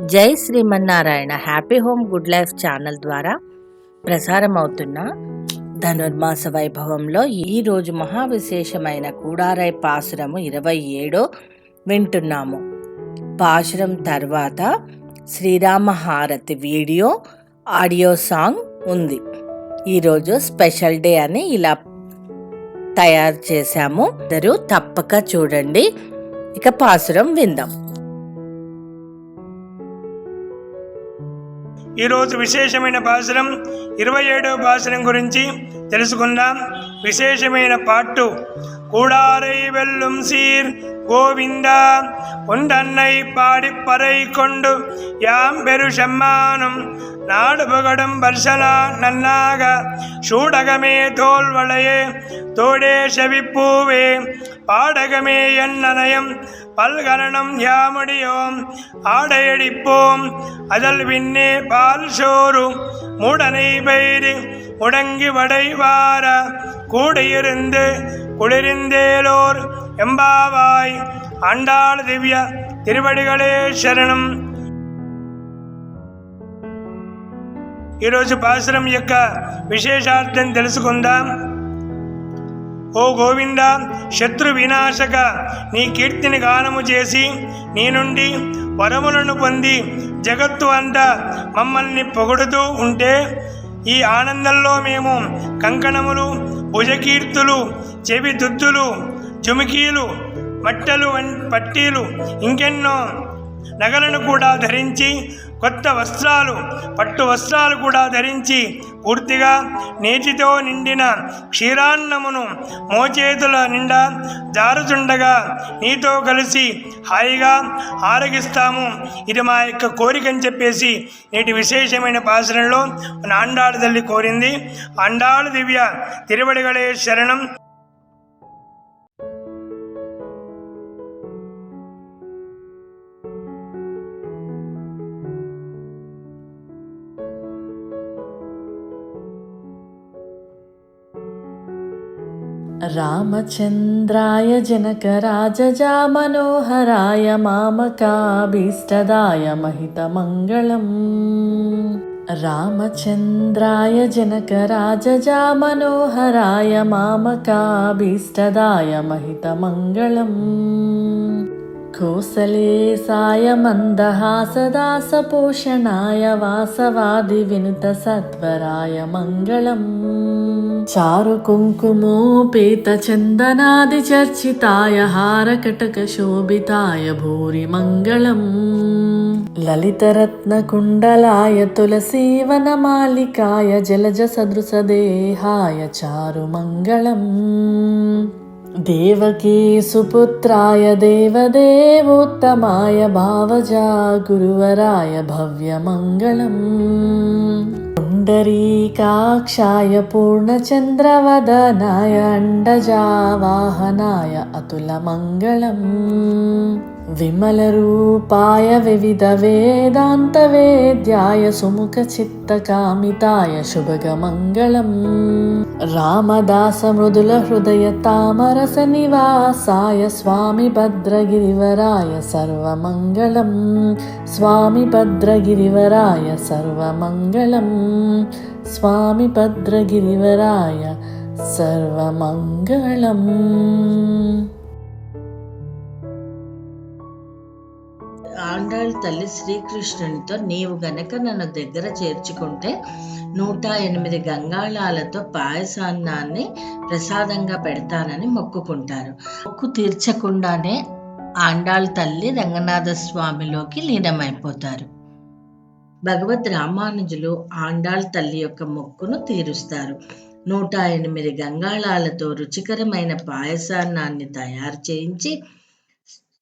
జై Srimannarayana. Happy home good life channel ద్వారా ప్రసారం అవుతున్న ధనుర్మాస వైభవంలో ఈరోజు మహావిశేషమైన మహా విశేషమైన కూడారై పాసురము ఇరవై ఏడో వింటున్నాము. పాసురం తర్వాత శ్రీరామ హారతి వీడియో ఆడియో సాంగ్ ఉంది. ఈరోజు స్పెషల్ డే అని ఇలా తయారు చేశాము. ఇద్దరు తప్పక చూడండి. ఇక పాసురం విందాం. ఈరోజు విశేషమైన భాషణం ఇరవై ఏడవ భాషణం గురించి తెలుసుకుందాం. విశేషమైన పాటు கூடாரை வெல்லும் சீர் கோவிந்தா உண்டன்னை பாடிப்பறை கொண்டு யாம் பெரு செம்மானும் நாடு புகடும் பர்சலா நன்னாக சூடகமே தோல்வளையே தோடே செவிப்பூவே பாடகமே என் நனயம் பல்கரணம் யாமுடியோம் ஆடையடிப்போம் அதல் விண்ணே பால் சோறு மூடனை பயிறு முடங்கி வடைவார கூடியிருந்து குளிரிந்தேலோர் எம்பாவாய் ஆண்டாள் திவ்ய திருவடிகளே శరణం ఈరోజు పాశ్రం యొక్క విశేషార్థం తెలుసుకుందాం ఓ గోవింద శత్రు వినాశక నీ కీర్తిని గానము చేసి నీ నుండి వరములను పొంది జగత్తు అంతా మమ్మల్ని పొగుడుతూ ఉంటే ఈ ఆనందంలో మేము కంకణములు భుజకీర్తులు చెవి దుద్దులు జుమికీలు మట్టలు పట్టీలు ఇంకెన్నో నగలను కూడా ధరించి కొత్త వస్త్రాలు పట్టు వస్త్రాలు కూడా ధరించి పూర్తిగా నేతితో నిండిన క్షీరాన్నమును మోచేతుల నిండా జారుచుండగా నీతో కలిసి హాయిగా ఆరగిస్తాము. ఇది మా యొక్క కోరిక అని చెప్పేసి నేటి విశేషమైన పాసనలో నాండాడు తల్లి కోరింది. ఆండాಳು దివ్య తిరువడిగడే శరణం. रामचन्द्राय जनकराजजा मनोहराय मामकाभीष्टदाय महितमङ्गलम्। रामचन्द्राय जनकराजजा मनोहराय मामकाभीष्टदाय महितमङ्गलम् कोसलेसाय मन्दहासदासपोषणाय वासवादिविनुतसत्वराय मङ्गलम् चारुकुङ्कुमोपेतचन्दनादिचर्चिताय हारकटकशोभिताय भूरि मङ्गलम् ललितरत्नकुण्डलाय तुलसीवनमालिकाय जलजसदृशदेहाय चारुमङ्गलम् देवकी सुपुत्राय देवदेवोत्तमाय भावजा गुरुवराय भव्यमङ्गलम् पुण्डरीकाक्षाय पूर्णचन्द्रवदनाय अण्डजावाहनाय अतुलमङ्गलम् विमलरूपाय विविधवेदान्तवेद्याय सुमुखचित्तकामिताय शुभगमङ्गलम् रामदासमृदुलहृदयतामरसनिवासाय स्वामि भद्रगिरिवराय सर्वमङ्गलम् स्वामि भद्रगिरिवराय सर्वमङ्गलम् स्वामि भद्रगिरिवराय सर्वमङ्गलम् ఆండాళ్ళ తల్లి శ్రీకృష్ణునితో నీవు గనక నన్ను దగ్గర చేర్చుకుంటే నూట ఎనిమిది గంగాళాలతో పాయసాన్నాన్ని ప్రసాదంగా పెడతానని మొక్కుకుంటారు. మొక్కు తీర్చకుండానే ఆండాళ్ళ తల్లి రంగనాథ స్వామిలోకి లీనమైపోతారు. భగవద్ రామానుజులు ఆండాళ్ తల్లి యొక్క మొక్కును తీరుస్తారు. నూట ఎనిమిది గంగాళాలతో రుచికరమైన పాయసాన్నాన్ని తయారు చేయించి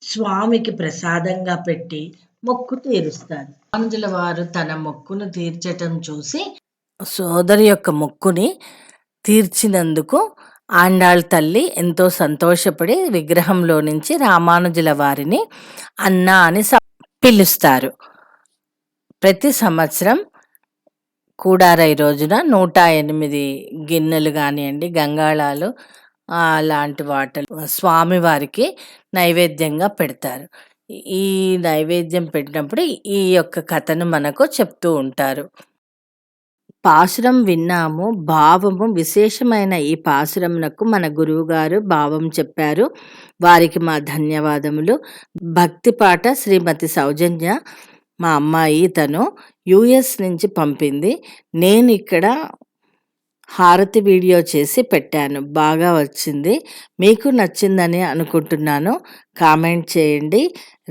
స్వామికి ప్రసాదంగా పెట్టి మొక్కు తీరుస్తారు. రామానుజుల వారు తన మొక్కును తీర్చటం చూసి సోదరి యొక్క మొక్కుని తీర్చినందుకు ఆండాళ్ తల్లి ఎంతో సంతోషపడి విగ్రహంలో నుంచి రామానుజుల వారిని అన్న అని పిలుస్తారు. ప్రతి సంవత్సరం కూడారై రోజున నూట ఎనిమిది గిన్నెలు కానివ్వండి గంగాళాలు అలాంటి వాటలు స్వామివారికి నైవేద్యంగా పెడతారు ఈ నైవేద్యం పెట్టినప్పుడు ఈ యొక్క కథను మనకు చెప్తూ ఉంటారు. పాశురం విన్నాము. భావము విశేషమైన ఈ పాశురమునకు మన గురువుగారు భావం చెప్పారు. వారికి మా ధన్యవాదములు. భక్తి పాట శ్రీమతి సౌజన్య మా అమ్మాయి తను యూఎస్ నుంచి పంపింది. నేను ఇక్కడ హారతి వీడియో చేసి పెట్టాను. బాగా వచ్చింది. మీకు నచ్చిందని అనుకుంటున్నాను. కామెంట్ చేయండి.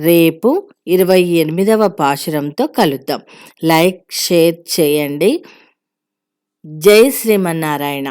రేపు 28వ పాశురంతో కలుద్దాం. లైక్, షేర్ చేయండి. జై శ్రీమన్నారాయణ.